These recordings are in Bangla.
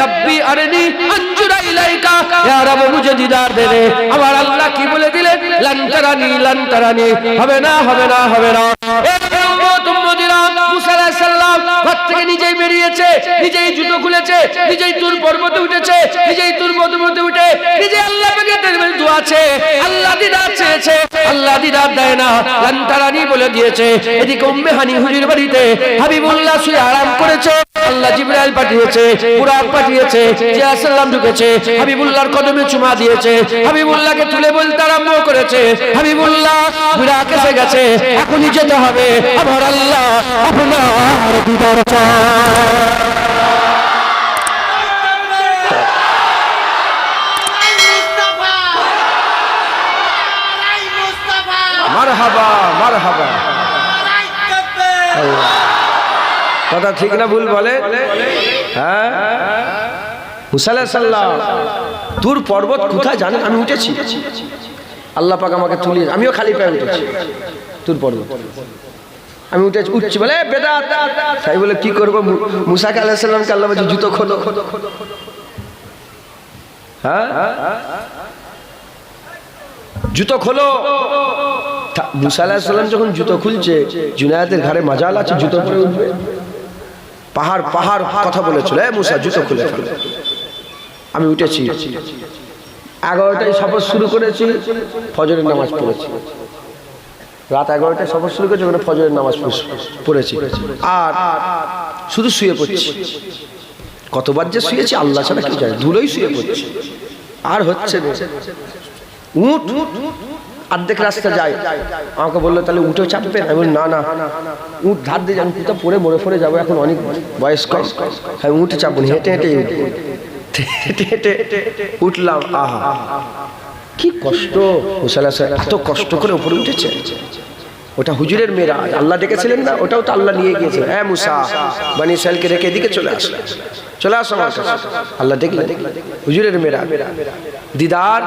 রব্বি আরনি আনজুরা ইলাইকা ইয়া রব মুঝে দিদার দে দে আমার আল্লাহ কি বলে দিলেন লান্তারানি লান্তারানি হবে না হবে না হবে না আলাইহিস সালাম ঘর থেকে নিজেই বেরিয়েছে, নিজেই জুতো খুলেছে, নিজেই তুর পর্বতে উঠেছে, নিজেই তুর পর্বতে উঠে নিজে আল্লাহ আছে। আল্লাহ দিদার চেয়েছে, আল্লাহ দিদার দেয় না, লান্তারানি বলে দিয়েছে। এদিকে উম্মে হানি হুজুর বাড়িতে হাবিবুল্লাহ শুয়ে আরাম করেছে। আল্লাহ জিবরাইল পাঠিয়েছে বুরাক পাঠিয়েছে জিয়া সাল্লাম ঢুকেছে, হাবিবুল্লাহর কদমে চুমা দিয়েছে, হাবিবুল্লাহকে তুলে বলতে আরম্ভ করেছে, হাবিবুল্লাহ বুরাক এসে গেছে, এখনই যেতে হবে, আমার আল্লাহ আপনার দিদার চায়। ঠিক না ভুল বলে? হ্যাঁ? সাল্লাম তোর পর্বত কোথায় জানেন? আমি উঠেছি। আল্লাহ পাক আমাকে তুলিয়ে আমিও খালি পায়ে উঠেছি। তোর পর্বত। আমি উঠেছি, উঠছি বলে বেদাত! তাই বলে, কি করব? মুসাকে আল্লাহ সাল্লামকে আল্লাহ বলছে, জুতো খোলো। হ্যাঁ? জুতো খোলো। মুসা আলাহিসাল্লাম সাল্লাম যখন জুতো খুলছে জুনায়াতের ঘরে মাজাল আছে জুতো পরে উঠবে। পাহাড় পাহাড় কথা বলেছিল। মুসা, জুতো খুলে আমি উঠেছি। এগারোটায় সফর শুরু করেছি, ফজরের নামাজ পড়েছি। রাত এগারোটায় সফর শুরু করেছি, ওখানে ফজরের নামাজ পড়ে- পড়েছি। আর শুধু শুয়ে পড়ছি। কতবার যে শুয়েছি, আল্লাহ ছাড়া কি জানে। ধুলোই শুয়ে পড়ছি। আর হচ্ছে না। উঠ অর্ধেক রাস্তা যায়। আমাকে বলল তাহলে উঠে চাপবে? আমি বলি না না। উঠ ধার দিয়ে যাব কোথাও পরে মরে ফরে যাব এখন অনেক বয়স্ক। কম হ্যাঁ উঠে চাপবো হেঁটে হেঁটে। হেঁটে হেঁটে উঠলাম আহা। কি কষ্ট। সাহেব এত কষ্ট করে উপরে উঠেছে। ওটা হুজুরের মেয়েরা আল্লাহ ডেকেছিলেন না? ওটাও তো আল্লাহ নিয়ে গিয়েছিল। হ্যাঁ মুসা, বানি সাহেলকে রেখে এদিকে চলে আসো। চলে আসো আমার কাছে। আল্লাহ দেখলেন। হুজুরের মেয়েরা দিদার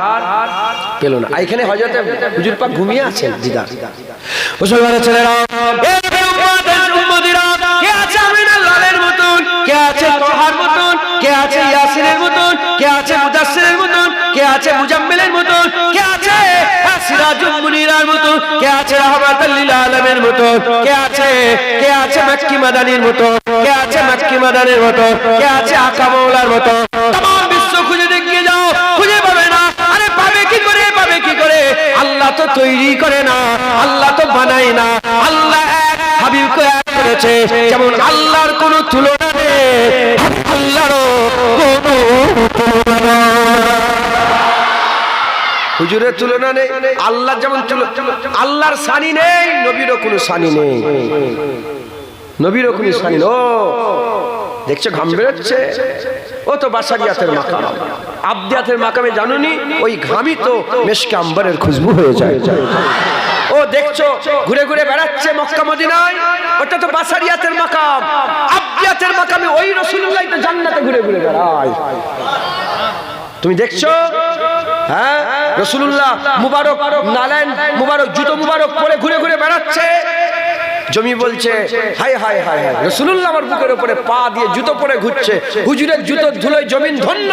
পেল না। এখানে হজরতে হুজুর পাক ঘুমিয়ে আছেন, দিদার। মুসলমানের ছেলেরা কে আছে তোহার কে আছে মুজাম্মিলের মতন? কে আছে সিরাজুল মুনিরার মতন কে আছে রাহমাতাল লিল আলামের মতন কে আছে কে আছে মক্কি মাদানির মতন কে আছে মক্কি মাদানির মতন কে আছে আকা মাওলার মতন तमाम বিশ্ব খুঁজে দেখিয়ে যাও খুঁজে পাবে না আরে পাবে কি করে পাবে কি করে আল্লাহ তো তৈরি করে না আল্লাহ তো বানায় না আল্লাহ এক হাবিবকে এক করেছে যেমন আল্লাহর কোনো তুলনা নেই আল্লাহরও কোনো তুলনা নেই। হুজুরের তুলনা নেই আল্লাহ যেমন আল্লাহর সানি নেই, নবীরও কোনো সানি নেই। নবীরও কোনো সানি ও, দেখছ, ঘাম বেরোচ্ছে। ও তো বাসারিয়াতের মাকাম। আবদিয়াতের মাকামে জানুনি, ওই ঘামই তো মেশকে আম্বারের খুশবু হয়ে যায়। ও, দেখছ, ঘুরে ঘুরে বেড়াচ্ছে মক্কা মদিনায়, ওটা তো বাসারিয়াতের মাকাম। আবদিয়াতের মাকামে ওই রসুল্লাহ তো জান্নাতে ঘুরে ঘুরে বেড়ায়। তুমি দেখছ হ্যাঁ? রসুল্লাহ মুবারক নালেন মুবারক জুতো মুবারক পরে ঘুরে ঘুরে বেড়াচ্ছে। জমি বলছে হাই হাই হাই হাই রসুল্লাহ আমার বুকের উপরে পা দিয়ে জুতো পরে ঘুরছে। হুজুরের জুতো ধুলোয় জমিন ধন্য।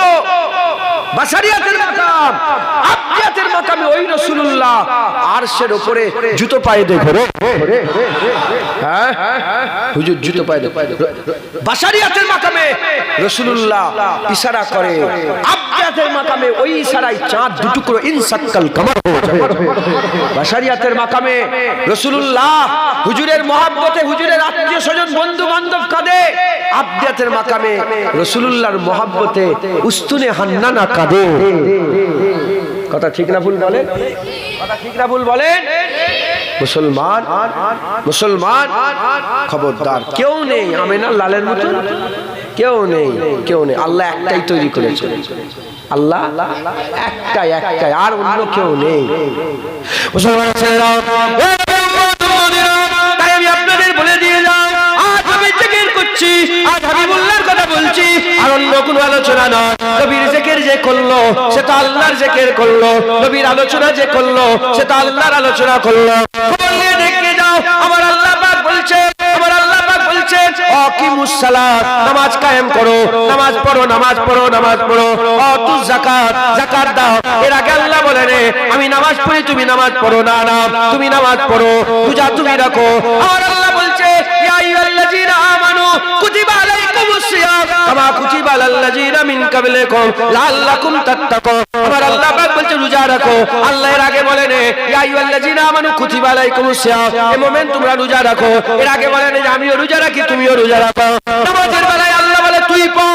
বাসারিয়াতের মাকাম ওই রসুল্লাহ আরশের উপরে জুতো পায়ে দিয়ে ঘোরে। হ্যাঁ? হুজুর জুতো পায়ে দিয়ে বাসারিয়াতের মাকামে রসুল্লাহ ইশারা করে। আব্দিয়াতের মাকামে ওই ইশারায় চাঁদ দুটুকরো ইনসাক্কাল কামার যায় বাসারিয়াতের মাকামে রসুল্লাহ হুজুরের মহাব্বতে হুজুরের আত্মীয় স্বজন বন্ধু বান্ধব কাঁদে। আব্দিয়াতের মাকামে রসুল্লাহর মহাব্বতে উস্তুনে হান্নানা কাঁদে। কথা ঠিক না ভুল বলেন? কথা ঠিক না ভুল বলেন? মুসলমান মুসলমান খবরদার কেউ নেই আমেনা লালের মতন। কেউ নেই কেউ নেই। আল্লাহ একটাই তৈরি করেছে আল্লাহ একটাই একটাই, আর অন্য কেউ নেই। আলোচনা না নবীর জেকের যে করল সে তো আল্লাহর আলোচনা যে করল আলোচনা করল। দেখে যাও, আমার আল্লাহ বলছে নামাজ কায়েম করো, নামাজ পড়ো নামাজ পড়ো নামাজ পড়ো। অতু দাও। এর আগে আল্লাহ আমি নামাজ পড়ি, তুমি নামাজ পড়ো। না না, তুমি নামাজ পড়ো। পূজা তুমি রাখো। আর আল্লাহ বলছে কুতিবা আমার আল্লাহ পাক বলছে, রোজা রাখো। আল্লাহ এর আগে বলেন ইয়া আইয়ুহাল্লাযীনা আমানু কুতিবা আলাইকুমুস সিয়াম। এই মোমেন্ট তোমরা রোজা রাখো। এর আগে বলেন যে আমিও রোজা রাখি, তুমিও রোজা রাখো। নামাজের বেলায় তুই পড়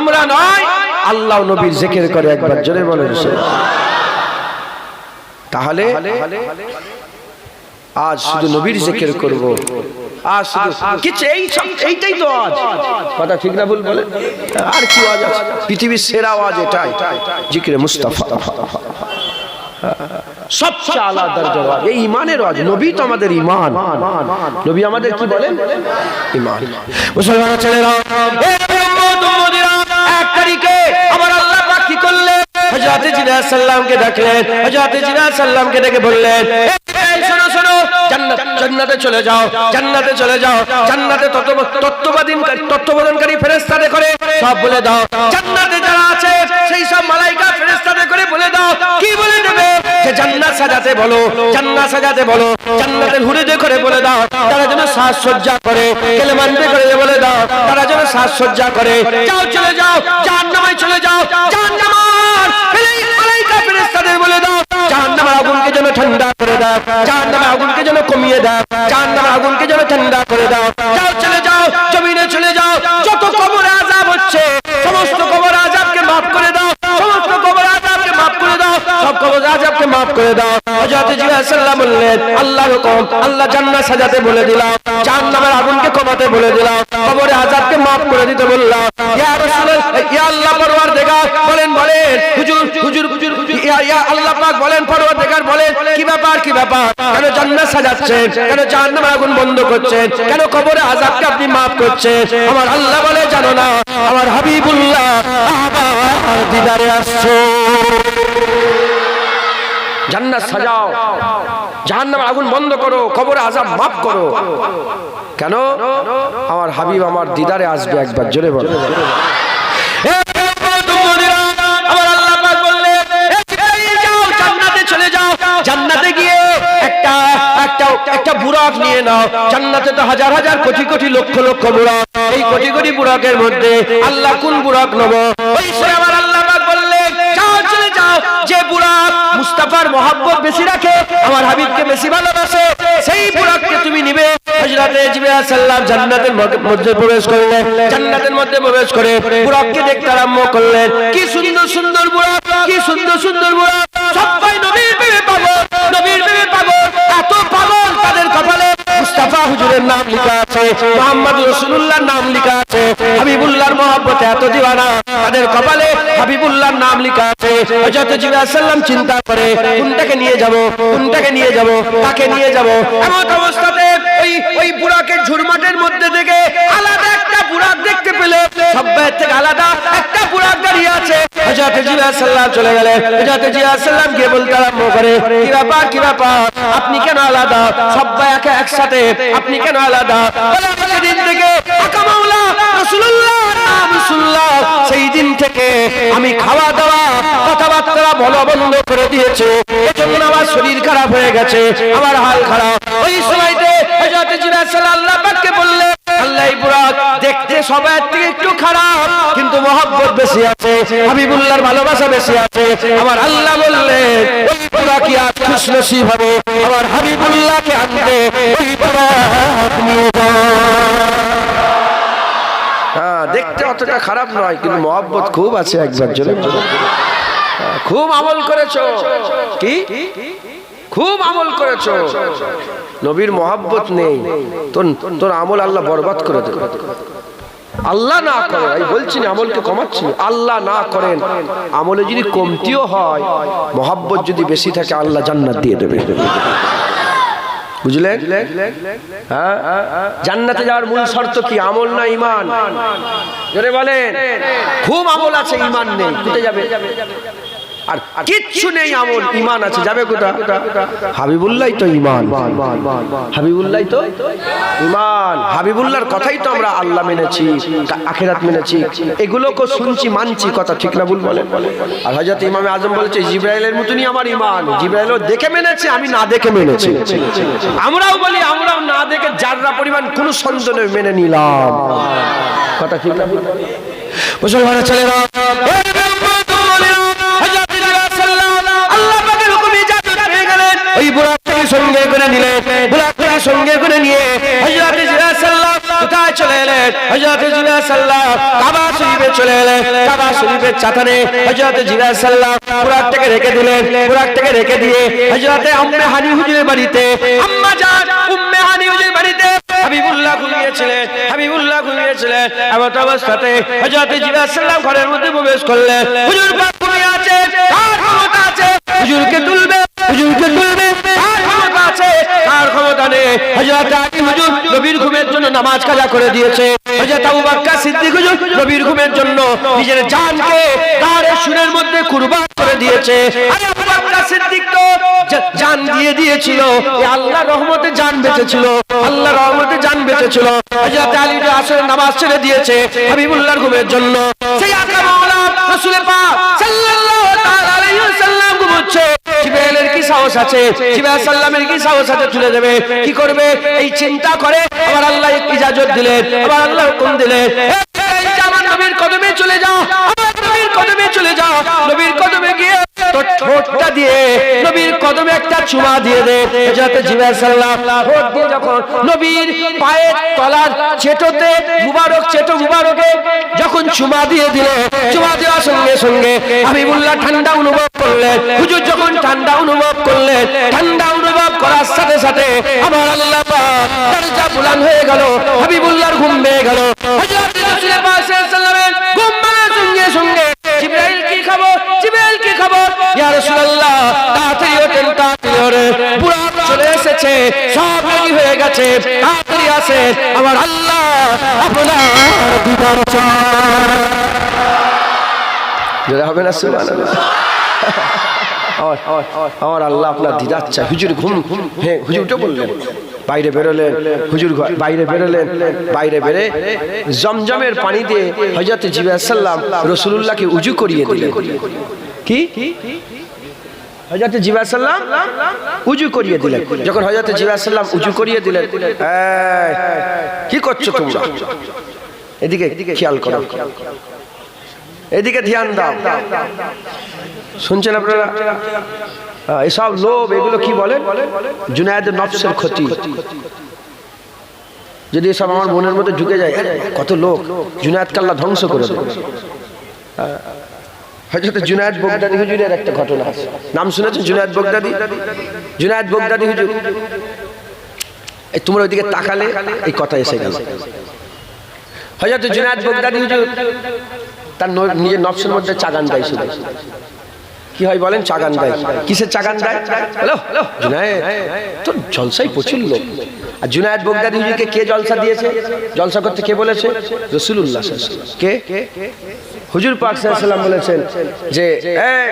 আমরা নয়, আল্লাহ নবীর জিকির করে একবার জোরে বলেন। তাহলে আজ শুধু নবীর জিকির করব। আজ কিছু এই এইটাই তো আজ। কথা ঠিক না ভুল বলে? আর কি আছে? পৃথিবীর সেরা আওয়াজ এটাই, জিকিরে মুস্তাফা। সবচেয়ে আলাদা আওয়াজ এই ইমানের আওয়াজ নবী তো আমাদের ইমান। নবী আমাদের কি বলেন? ইমান। মুসলমান ছেলেরা হযরত জিনাত সাল্লামকে ডাকলেন হযরত জিনাত সাল্লামকে ডেকে বললেন তারা যেন সাজসজ্জা করে করে বলে দাও। তারা যেন সাজসজ্জা করে। যাও, চলে যাও, জাহান্নামে চলে যাও মালাইকা ফেরেশতাদের বলে দাও? জাহান্নামের আগুনকে যেন ঠান্ডা করে দাও। জাহান্নামের আগুনকে যেন কমিয়ে দাও। জাহান্নামের আগুনকে যেন ঠান্ডা করে দাও। যাও, চলে যাও, জমিনে চলে যাও। যত কবরে আযাব হচ্ছে, সমস্ত কবর আযাবকে maaf করে দাও। সমস্ত কবর আযাবকে maaf করে দাও। সব কবর আযাবকে maaf করে দাও। হযরত জিবরাইল সাল্লাল্লাহু বললেন, আল্লাহর হুকুম, আল্লাহ জান্নাত সাজাতে বলে দিলাম। জাহান্নামের আগুনকে কমাতে বলে দিলাম। কবরে আযাবকে maaf করে দিতে বললাম। ইয়া আল্লাহ পরওয়ারদিগার, বলেন বলেন। হুজুর হুজুর হুজুর ইয়া ইয়া আল্লাহ পাক বলেন, পরওয়ারদিগার বলেন, কি ব্যাপার কি ব্যাপার? কেন জান্নাত সাজাচ্ছেন কেন জাহান্নামের আগুন বন্ধ করছেন কেন কবরে আযাবকে আপনি maaf করছেন? আমার আল্লাহ বলে, জানো না, আমার হাবিবুল্লাহ আমার দিদারে আসছো। জান্নাত সাজাও। জাহান্নামের আগুন বন্ধ করো কবরে আযাব maaf করো। কেন? আমার হাবিব আমার দিদারে আসবে একবার, জোরে বলো। একটা একটা একটা নিয়ে নাও। তো হাজার হাজার, কোটি কোটি লক্ষ লক্ষ এই কোটি কোটি মধ্যে আল্লাহ কোন বুরাক মুস্তাফার মহাব্বত বেশি রাখে, আমার হাবিবকে বেশি ভালোবাসে। সেই বুরাককে তুমি নিবে। জিবরাইল জান্নাতের মধ্যে- প্রবেশ জান্নাতের মধ্যে প্রবেশ করে দেখতে আরম্ভ কি সুন্দর সুন্দর কি সুন্দর সুন্দর সবাই নবীর প্রেমে পাগল, নবীর প্রেমে পাগল। এত পাগল তাদের কপালে। মুস্তাফা হুজুরের নাম লেখা আছে, মোহাম্মদ রসুল্লাহর নাম লেখা আছে। হাবিবুল্লাহর মহব্বতে এত দিওয়ানা, তাদের কপালে হাবিবুল্লাহর নাম লেখা আছে। হযরত সাল্লাম চিন্তা করে, কোনটাকে নিয়ে যাব, কোনটাকে নিয়ে যাব, কাকে নিয়ে যাব? এমন অবস্থাতে ওই ওই বুড়াকে ঝুরমাটের মধ্যে থেকে আলাদা দেখতে পেলে সব্বাইয়ের থেকে আলাদা। একটা বুড়াক দাঁড়িয়ে আছে। আপনি কেন আলাদা? সবাই একে একসাথে। আপনি কেন আলাদা? বলে, "আমাকে দিন থেকে সেই দিন থেকে আমি খাওয়া দাওয়া কথাবার্তা বলা বন্ধ করে দিয়েছে। আমার শরীর খারাপ হয়ে গেছে আমার হাল খারাপ। ওই সময়তে বললে আল্লাহ বুরাক দেখতে সবার থেকে একটু খারাপ কিন্তু মহব্বত বেশি আছে হাবিবুল্লাহর ভালোবাসা বেশি আছে। আমার আল্লাহ বললেন ওই বুরাক আর হবে আমার হাবিবুল্লাহকে আনতে ওই বুরাক নিয়ে যাও হ্যাঁ দেখতে অতটা খারাপ নয় কিন্তু মহব্বত খুব আছে একবার জন্য। খুব আমল করেছ। কি? খুব আমল করেছ। নবীর মহাব্বত নেই। তোর আমল আল্লাহ বরবাদ করে দেবে। আল্লাহ না করে আমি বলছি না, আমলকে কমাচ্ছি। আল্লাহ না করেন, আমলে যদি কমতিও হয়, মহাব্বত যদি বেশি থাকে, আল্লাহ জান্নাত দিয়ে দেবে। বুঝলেন? হ্যাঁ? জান্নাতে যাওয়ার মূল শর্ত কি? আমল না ইমান বলেন। খুব আমল আছে ইমান নেই কোথায় যাবে। আর কিচ্ছু নেই আমল। ইমান আছে যাবে কোথা? হাবিবুল্লাহ তো ইমান হাবিবুল্লাহ তো ইমান হাবিবুল্লাহর কথাই তো আমরা আল্লাহ মেনেছি আখেরাত মেনেছি। এগুলোকে শুনছি মানছি কথা ঠিক না ভুল বলে। আর হযরত ইমামে আজম বলেছে জিব্রাইলের মতনই আমার ইমান জিব্রাইলও দেখে মেনেছে আমি না দেখে মেনেছি। আমরাও বলি আমরাও না দেখে যাররা পরিমাণ কোন সন্দেহ মেনে নিলাম। কথা ঠিক না মুসলমানের ছেলেরা সঙ্গে করে নিলেন বুড়াকে সঙ্গে করে নিয়ে হযরত জিবরাইল সাল্লাল্লাহু কোথায় চলে এলেন? হযরত জিবরাইল সাল্লাল্লাহু কাবা শরীফে চলে এলেন। কাবা শরীফের চাতানে হযরত জিবরাইল সাল্লাল্লাহু বুড়াকটাকে রেখে দিলেন। বুড়াকটাকে রেখে দিয়ে হযরত আম্মে হানি হুজুরের বাড়িতে, আম্মা জান উম্মে হানি হুজুরের বাড়িতে হাবিবুল্লাহ ঘুমিয়েছিলেন হাবিবুল্লাহ ঘুমিয়েছিলেন। এমন অবস্থাতে হযরত জিবরাইল সাল্লাল্লাহু ঘরের মধ্যে প্রবেশ করলেন। হুজুর পাক ঘুমিয়ে আছে কার ক্ষমতা আছে? হুজুরকে তুলবে হুজুরকে তুলবে। কার ক্ষমতা নেই। হযরত আলী হুজুর নবীর ঘুমের জন্য নামাজ কাজা করে দিয়েছে। হযরত আবু বকর সিদ্দিক হুজুর নবীর ঘুমের জন্য নিজের জানকে তার সুরের মধ্যে কুরবান করে দিয়েছে। আরে আবু বকর সিদ্দিক তো জান দিয়ে দিয়েছিল। আল্লাহ রহমতে জান বেঁচেছিল। আল্লাহ রহমতে জান বেঁচেছিল। হযরত আলী আসলে নামাজ ছেড়ে দিয়েছে হাবিবুল্লাহর ঘুমের জন্য। সেই আকা মাওলা রাসূল পাক সাল্লাল্লাহু তাআলা আলাইহি ওয়াসাল্লাম ঘুমোচ্ছে। জিবরাইলের কি সাহস আছে? সাল্লামের কি সাহস আছে তুলে দেবে? কি করবে? এই চিন্তা করে আল্লাহ ইজাজত দিলেন আল্লাহ হুকুম দিলেন নবীর কদমে চলে যাও, আমার নবীর কদমে চলে যাও। নবীর কদমে গিয়ে তোর ঠোঁটটা দিয়ে, নবীর কদমে একটা চুমা দিয়ে দে। যাতে ঠোঁট দিয়ে যখন নবীর পায়ের তলার চেটোতে মুবারক চেটো মুবারকে যখন চুমা দিয়ে দিলে, চুমা দেওয়ার সঙ্গে সঙ্গে হাবিবুল্লাহ ঠান্ডা অনুভব করলেন হুজুর যখন ঠান্ডা অনুভব করলেন ঠান্ডা অনুভব করার সাথে সাথে আমার আল্লাহ দরজা বুলান হয়ে গেল, হাবিবুল্লাহর ঘুম ভেঙে গেল। গেছে আল্লাহ হবে না, সুবহানাল্লাহ। আমার- আল্লাহ আপনার দিদার চাই। হুজুর ঘুম ঘুম হ্যাঁ হুজুর উঠে বললেন বাইরে বেরোলেন হুজুর ঘর- বাইরে বেরোলেন বাইরে বেরে জমজমের পানি দিয়ে হজরত জিবাসাল্লাম রসুল্লাহকে উজু করিয়ে দিলেন। কি? হজরত জিবাসাল্লাম উজু করিয়ে দিলেন। যখন হজরত জিবাসাল্লাম উজু করিয়ে দিলেন কি করছ? তোমরা? এদিকে খেয়াল করো। এদিকে ধ্যান দাও। শুনছেন আপনারা? এসব লোভ, এগুলো কি বলে জুনায়দ নফসের ক্ষতি। যদি এসব আমার মনের মধ্যে ঢুকে যায় কত লোক জুনায়দ কাল্লা ধ্বংস করে দেবে। হয়তো জুনায়দ বগদাদি হুজুরের একটা ঘটনা আছে। নাম শুনেছেন? জুনায়দ বগদাদি? জুনায়দ বগদাদি হুজুর, এই তোমরা ওইদিকে তাকালে এই কথা এসে গেল। হয়তো জুনায়দ বগদাদি হুজুর, তার নিজের নফসের মধ্যে চাগান শুধু। কি হয় বলেন? চাগান দেয়। কিসের চাগান দেয়? হ্যালো? জুনায়েদ। তোর জলসাই প্রচুর লোক। আর জুনায়েদ বগদাদি হুজুরকে কে জলসা দিয়েছে? জলসা করতে কে বলেছে? রসুল্লাহ কে? হুজুর পাক সাল্লাম বলেছেন যে এই,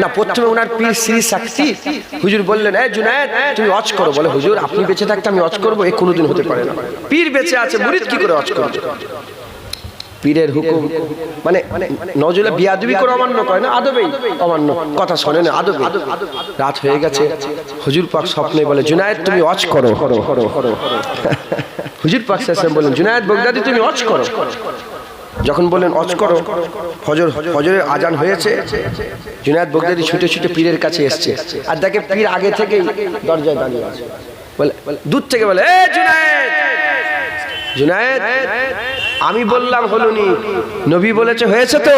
না প্রথমে ওনার পীর শ্রী সাক্ষী হুজুর বললেন এ জুনায়েদ তুমি অচ করো। বলে হুজুর আপনি বেঁচে থাকতে আমি অচ করব এ কোনোদিন হতে পারে না। পীর বেঁচে আছে মুরিদ কি করে অচ করবে? পীরের হুকুম। মানে নজরে বিয়াদবি করে অমান্য করে না? আদবেই। অমান্য। কথা শোনে না আদবে রাত হয়ে গেছে। হুজুর পাক স্বপ্নে বলে জুনায়েদ তুমি অচ করো। হুজুর পাক শেষে বলেন জুনায়েদ বগদাদি তুমি অচ করো। যখন বললেন অচ করো। ফজর ফজরের আজান হয়েছে। জুনায়েদ বগদাদি ছুটে ছুটে পীরের কাছে এসছে। আর দেখে পীর আগে থেকেই দরজায় দাঁড়িয়ে আছে। বলে দূর থেকে বলে এ জুনায়েদ! জুনায়েদ! আমি বললাম, হলুনি, নবী বলেছে, হয়েছে তো?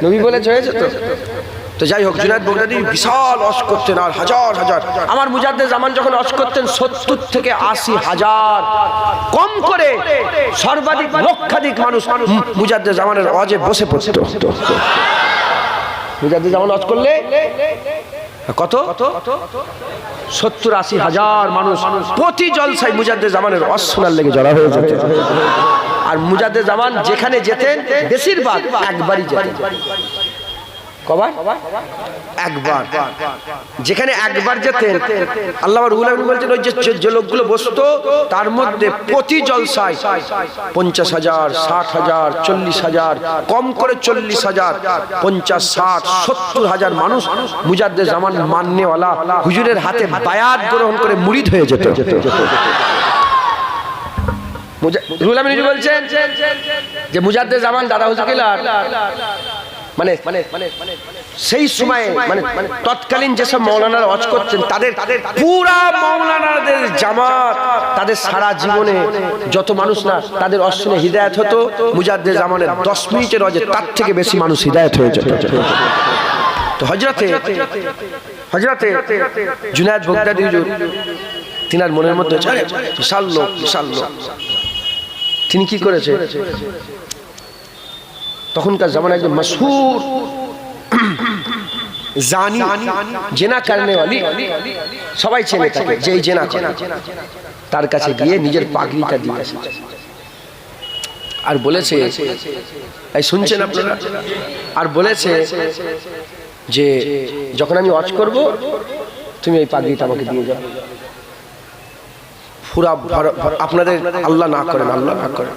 নবী বলেছে, হয়েছে তো? তো যাই হোক, জুনায়দ বগদাদি বিশাল অস করতেন আর হাজার হাজার। আমার মুজাদ্দে জামান যখন অস করতেন, সত্তর থেকে আশি হাজার। কম করে সর্বাধিক, লক্ষাধিক মানুষ মুজাদ্দে জামানের অজে বসে পড়ত। মুজাদ্দে জামান অজ করলে কত? সত্তর আশি হাজার মানুষ প্রতি জলসায় মুজাদ্দে জামানের অশ্বনার লেগে জড়া হয়ে যেত। আর মুজাদ্দে জামান যেখানে যেতেন, বেশিরভাগ একবারই যেতেন। যেখানে একবার যেতেন, আল্লাহ রুহুল বলছেন লোকগুলো বসতো, তার মধ্যে প্রতি জলসায় পঞ্চাশ হাজার, ষাট হাজার, চল্লিশ হাজার, কম করে চল্লিশ হাজার, পঞ্চাশ, ষাট, সত্তর হাজার মানুষ মুজাদ্দে জামান মান্যওয়ালা হুজুরের হাতে বায়াত গ্রহণ করে মুড়িদ হয়ে যেত। রুহুল বলছেন যে মুজাদ্দে জামান দাদা হুজুকিলার মানে মানে সেই সময়ে মানে তৎকালীন যেসব মৌলানারা অজ করছেন তাদের পুরা মৌলানাদের জামাত তাদের সারা জীবনে যত মানুষ না তাদের অশ্বনে হৃদায়ত হতো মুজাদ্দে জামানের দশ মিনিটের অজে তার থেকে বেশি মানুষ হৃদায়ত হয়ে যেত। তো হজরতে হজরতে জুনায়দ বগদাদি তিনার মনের মধ্যে বিশাল লোক বিশাল লোক। তিনি কি করেছে? তখনকার জামানা একজন মশহুর জানি জেনা কারণে সবাই চেনে তাকে যে এই জেনা করে। তার কাছে গিয়ে নিজের পাগড়িটা দিয়ে আসে। আর বলেছে এই শুনছেন আপনারা? আর বলেছে যে যখন আমি ওয়াচ করব তুমি এই পাগড়িটা আমাকে দিয়ে পুরা ভর- ভর- আপনাদের আল্লাহ না করেন আল্লাহ না করেন।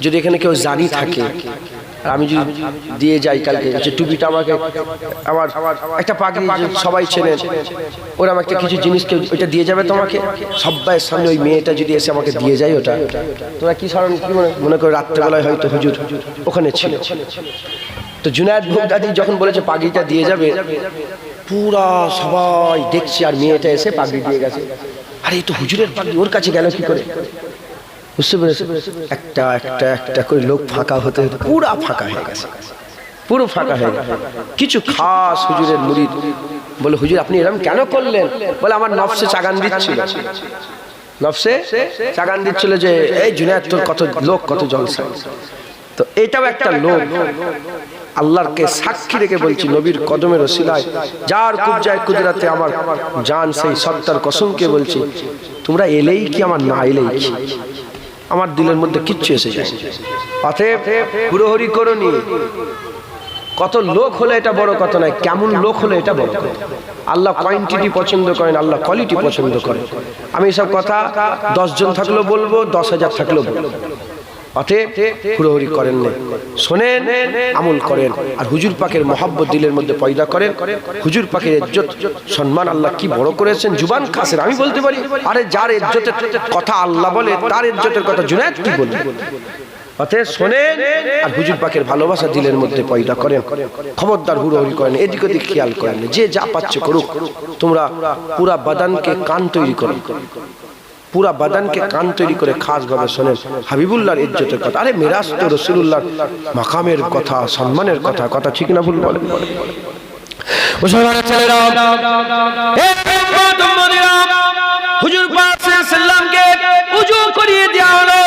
যদি এখানে কেউ জানি থাকে আর আমি যদি দিয়ে যাই কালকে, যে টুপিটা আমাকে, আমার একটা যে সবাই চেনেন ওরা আমাকে কিছু জিনিস কেউ ওইটা দিয়ে যাবে তোমাকে? সবাই সামনে ওই মেয়েটা যদি এসে আমাকে দিয়ে যায় ওটা, তোরা কি স্মরণ, কি মনে মনে করো রাত্রেবেলায় হয়তো হুজুর ওখানে ছিল। তো জুনায়দ ভোগদাদি যখন বলেছে পাগড়িটা দিয়ে যাবে, পুরা সবাই দেখছি আর মেয়েটা এসে পাগড়ি দিয়ে গেছে। আরে এই তো হুজুরের পাগড়ি ওর কাছে গেল কি করে? বুঝতে পেরেছে একটা একটা একটা করে লোক ফাঁকা হতে হতে পুরা ফাঁকা হয়ে গেছে। পুরো ফাঁকা হয়ে গেছে। কিছু খাস হুজুরের মুরিদ বলে, হুজুর, আপনি এরকম কেন করলেন? বলে, আমার নফসে চাগান দিচ্ছিল। নফসে চাগান দিচ্ছিল যে, এই জুনায়দ, তোর কত লোক, কত জলসা। তো এটাও একটা লোক আল্লাহকে সাক্ষী রেখে বলছি, নবীর কদমের ওসিলায় যার কুবজায় কুদরাতে আমার জান সেই সত্তার কসমকে বলছি, তোমরা এলেই কি, আমার না এলেই কি? আমার দিলের মধ্যে কিচ্ছু এসে যায়। অতএব হুড়োহরি করনি কত লোক হলে এটা বড় কথা নয় কেমন লোক হলে এটা বড় কথা। আল্লাহ কোয়ান্টিটি পছন্দ করেন আল্লাহ কোয়ালিটি পছন্দ করেন। আমি এসব কথা দশজন থাকলেও বলব দশ হাজার থাকলেও বলব। অতএব হুড়োহুড়ি করেন শোনেন, আমল করেন, আর হুজুর পাকের মহাব্বত দিলের মধ্যে পয়দা করেন। হুজুর পাকের ইজ্জত, সম্মান আল্লাহ কি বড় করেছেন, জুবান খাসের আমি বলতে পারি, আরে যার ইজ্জতের কথা আল্লাহ বলে, তার ইজ্জতের কথা জুনায়েদ কি বলবে? অতএব শোনেন, আর হুজুর পাকের ভালোবাসা দিলের মধ্যে পয়দা করেন। খবরদার হুড়োহুড়ি করেন, এদিক ওদিক খেয়াল করেন। যে যা পাচ্ছে করুক, তোমরা পুরা বাদানকে কান তৈরি করো। পুরা বাদানকে কান তৈরি করে খাস ভাবে শোনেন হাবিবুল্লাহর ইজ্জতের কথা। আরে মিরাজ তো রসুল্লাহর মাকামের কথা, সম্মানের কথা কথা ঠিক না ভুল বলে। মুসলমানের ছেলেরা হুজুর পাশে সাল্লামকে উজু করিয়ে দেওয়া হলো।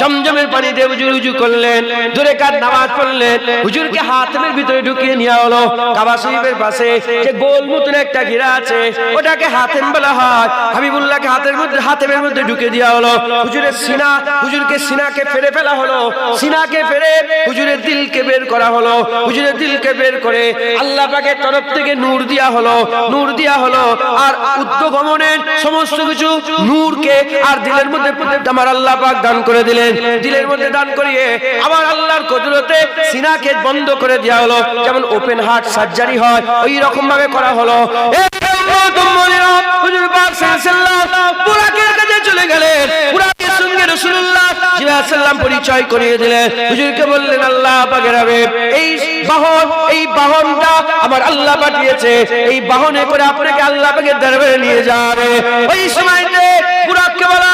জমজমের পানি দিয়ে হুজুর উজু করলেন, দূরে কার নামাজ পড়লেন, হুজুরকে হাতের ভিতরে ঢুকিয়ে নেওয়া হলো। কাবা শরীফের পাশে যে গোল মতন একটা ঘিরা আছে, ওটাকে হাতেম বলা হয়। হাবিবুল্লাহকে হাতের মধ্যে, হাতেমের মধ্যে ঢুকে দেওয়া হলো। হুজুরের সিনা, হুজুরকে সিনাকে ফেরে ফেলা হলো। সিনাকে ফেরে হুজুরের দিলকে বের করা হলো। হুজুরের দিলকে বের করে আল্লাহ পাকের তরফ থেকে নূর দিয়া হলো। নূর দিয়া হলো, আর উদ্যোগমনের সমস্ত কিছু নূরকে আর দিলের মধ্যে আমার আল্লাহ পাক দান করে দিলেন। দিলের দিলের মধ্যে দান করিয়ে আবার আল্লাহর কদরতে সিনাকে বন্ধ করে দেওয়া হলো। যেমন ওপেন হার্ট সার্জারি হয় ওই রকম ভাবে করা হলো চলে গেলেন। দিলেন। আল্লাহ এই বাহন করে নিয়ে যাবে। ওই বলা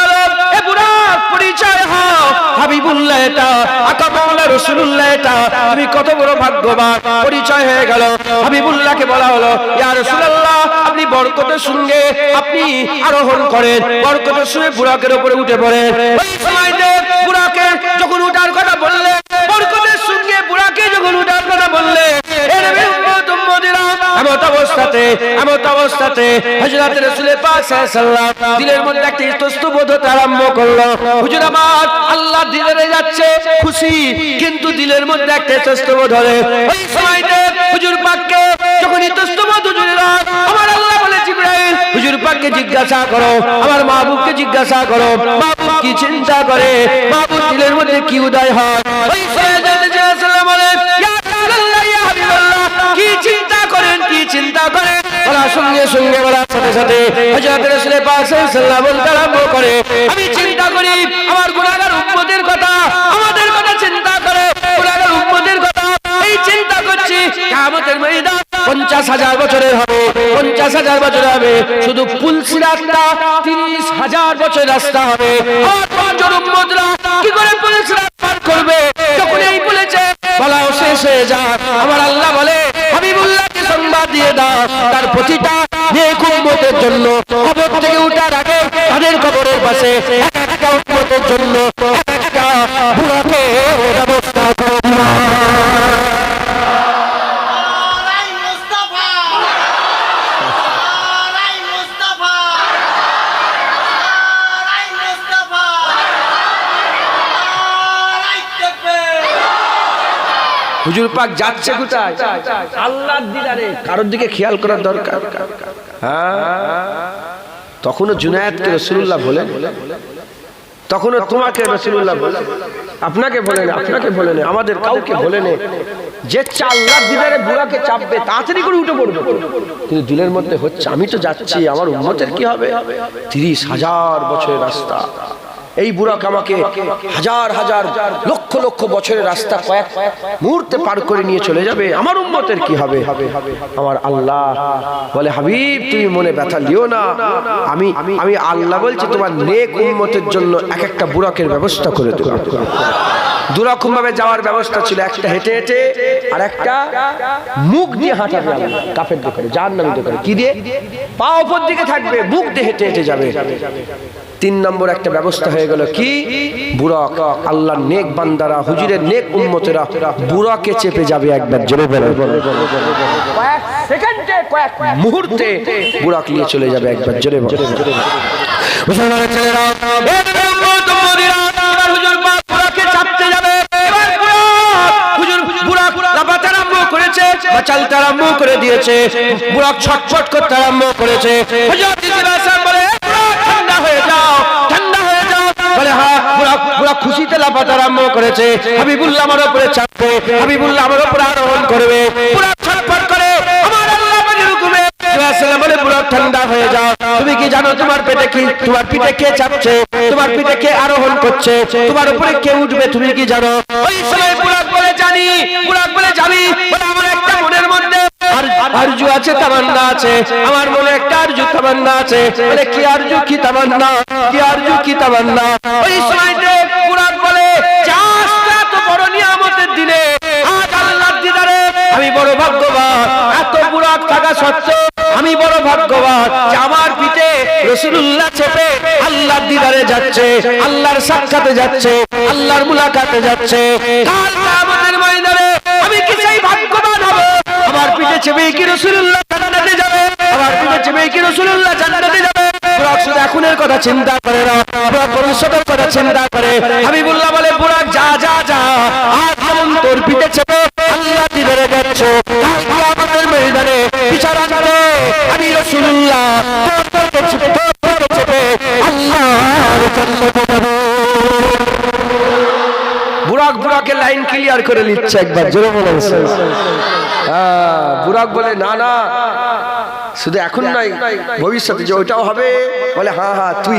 হলো পরিচয় হও। হাবিবুল্লাহ এটা আকাবুল্লাহ রাসূলুল্লাহ এটা। তুমি কত বড় ভাগ্যবান, পরিচয় গেল। হাবিবুল্লাহকে বলা হলো রাসূলুল্লাহ, আপনি বরকতের সঙ্গে আপনি আরোহণ করেন। বরকতের সঙ্গে উপরে উঠে পড়েন। ওই সময়তে বুরাকে যখন উঠার কথা বললে, বরকতের সঙ্গে বুরাকে যখন উঠার কথা বললে এমত অবস্থাতে এমত অবস্থাতে রাসূল পাক সাল্লাল্লাহু দিলের মধ্যে আরম্ভ করল। হুজুর আমার, আল্লাহ দিলেরে যাচ্ছে খুশি, কিন্তু দিলের মধ্যে একটা ওই সময়তে হুজুর পাককে যখন আমার আল্লাহ বলে, জিবরাইল, হুজুর পাককে জিজ্ঞাসা করো, আমার মাহবুবকে জিজ্ঞাসা করো, মাহবুব কি চিন্তা করে, মাহবুব দিলের মধ্যে কি উদয় হয়? ওই সময়তে কি চিন্তা বলার সঙ্গে সঙ্গে বলার সাথে সাথে হযরত রাসূল পাক সাল্লাল্লাহু আরম্ভ করে। আমি চিন্তা করি, আমার গুনাহগার উম্মতের কথা, আমাদের কথা চিন্তা করে, গুনাহগার উম্মতের কথা। এই চিন্তা করছি, কিয়ামতের ময়দান পঞ্চাশ হাজার বছরের হবে, পঞ্চাশ হাজার বছর হবে, শুধু পুলসি রাস্তা, তিরিশ হাজার বছর রাস্তা হবে। কি করে পুলিশ রাস্তা করবে? যখন এই বলেছে বলাও শেষ হয়ে যা আমার আল্লাহ বলে সংবাদ দিয়ে দাও। তার প্রতিটা নেক উম্মতের জন্য কবর থেকে উঠার আগে তাদের কবরের পাশে জন্য ব্যবস্থা দিও। নারাই মুস্তাফা নারাই মুস্তাফা নারাই মুস্তাফা নারাই তাকবীর হুজুর পাক যাচ্ছে কোথায়? আল্লাহর দিদারে। কারোর দিকে খেয়াল করার দরকার। হ্যাঁ? তখনও জুনায়েদকে রসুল্লাহ বলেন। তখনও তোমাকে রসুল্লাহ বলেন। আপনাকে বলে না আপনাকে বলেন আমাদের কাউকে বলে নে যে আল্লাহর দিদারে বুড়াকে চাপবে তাড়াতাড়ি করে উঠে পড়বে। কিন্তু দিলের মধ্যে হচ্ছে আমি তো যাচ্ছি আমার উন্মতের কি হবে? তিরিশ হাজার বছরের রাস্তা। এই বুড়াক আমাকে হাজার হাজার লক্ষ লক্ষ বছরের রাস্তা কয়েক মুহূর্তে পার করে নিয়ে চলে যাবে। আমার উম্মতের কি হবে? আমার আল্লাহ বলে, হাবিব, তুমি মনে ব্যথা লিও না। আমি আমি আল্লাহ বলছি, তোমার নেক উম্মতের জন্য এক একটা বুড়াকের ব্যবস্থা করে দেবো। দুরকম ভাবে যাওয়ার ব্যবস্থা ছিল, একটা হেঁটে হেঁটে আর একটা মুখ দিয়ে হাঁটা কাফের দোকানে যার নামে দোকানে কি দিয়ে? পা ওপর দিকে থাকবে, মুখ দিয়ে হেঁটে হেঁটে যাবে। তিন নম্বর একটা ব্যবস্থা হয়ে গেল কি বুড়াক আল্লাহর নেক বান্দারা হুজুরের নেক উম্মতেরা বুড়াকে চেপে যাবে একবার জোরে সেকেন্ডে কয়েক মুহূর্তে বুড়াক নিয়ে চলে যাবে একবার জোরে মুসলমানের ছেলেরা করেছে করে দিয়েছে বুড়াক ছটফট করতে আরম্ভ করেছে হয়ে যাও, ঠান্ডা হয়ে যাও। বলে হ্যাঁ বুড়া বুড়া খুশিতে লাফাতে আরম্ভ করেছে। হাবিবুল্লাহ আমার উপরে চাপবে, হাবিবুল্লাহ আমার উপরে আরোহণ করবে। বুড়া ছটফট করে আমার আল্লাহ রুকুবে। বলে, বুড়া, ঠান্ডা হয়ে যাও। তুমি কি জানো তোমার পেটে কি, তোমার পিঠে কে চাপছে? তোমার পিঠে কে আরোহণ করছে? তোমার উপরে কে উঠবে তুমি কি জানো? ওই সময় বুড়া বলে, জানি বুড়া বলে, জানি। আরজু আছে, তামান্না আছে। আমার মনে একটা আরজু তামান্না আছে। বলে, কি আরজু, কি তামান্না? কি আরজু, কি তামান্না? ওই সময়তে কুরআন বলে চাষটা এত বড় নিয়ামতের দিনে। আজ আল্লাহর দিদারে আমি বড় ভাগ্যবান। এত বুড়াক থাকা সত্ত্বেও আমি বড় ভাগ্যবান। আমার পিঠে রসুল্লাহ চেপে আল্লাহর দিদারে যাচ্ছে, আল্লাহর সাক্ষাতে যাচ্ছে, আল্লাহর মুলাকাতে যাচ্ছে। কাল পিঠে চেপে কি রসুল্লাহ জান্নাতে যাবে? আমার পিঠে চেপে কি রসুল্লাহ জান্নাতে যাবে? বুড়াক শুধু এখনের কথা চিন্তা করে না বুড়াক ভবিষ্যতের কথা চিন্তা করে। হাবিবুল্লাহ বলে বুড়াক যা যা যা আর যেমন তোর পিঠে চেপে আল্লাহ দিদারে যাচ্ছ কিয়ামতের ময়দানে বিচার আনবে? আমি রসুল্লাহ তোর তোর চেপে তোর ক্লিয়ার করে নিচ্ছে একবার, জোরে বলে বুড়াক বলে, না না, শুধু এখন নয়, ভবিষ্যতে যে ওইটাও হবে বলে হ্যাঁ হ্যাঁ তুই।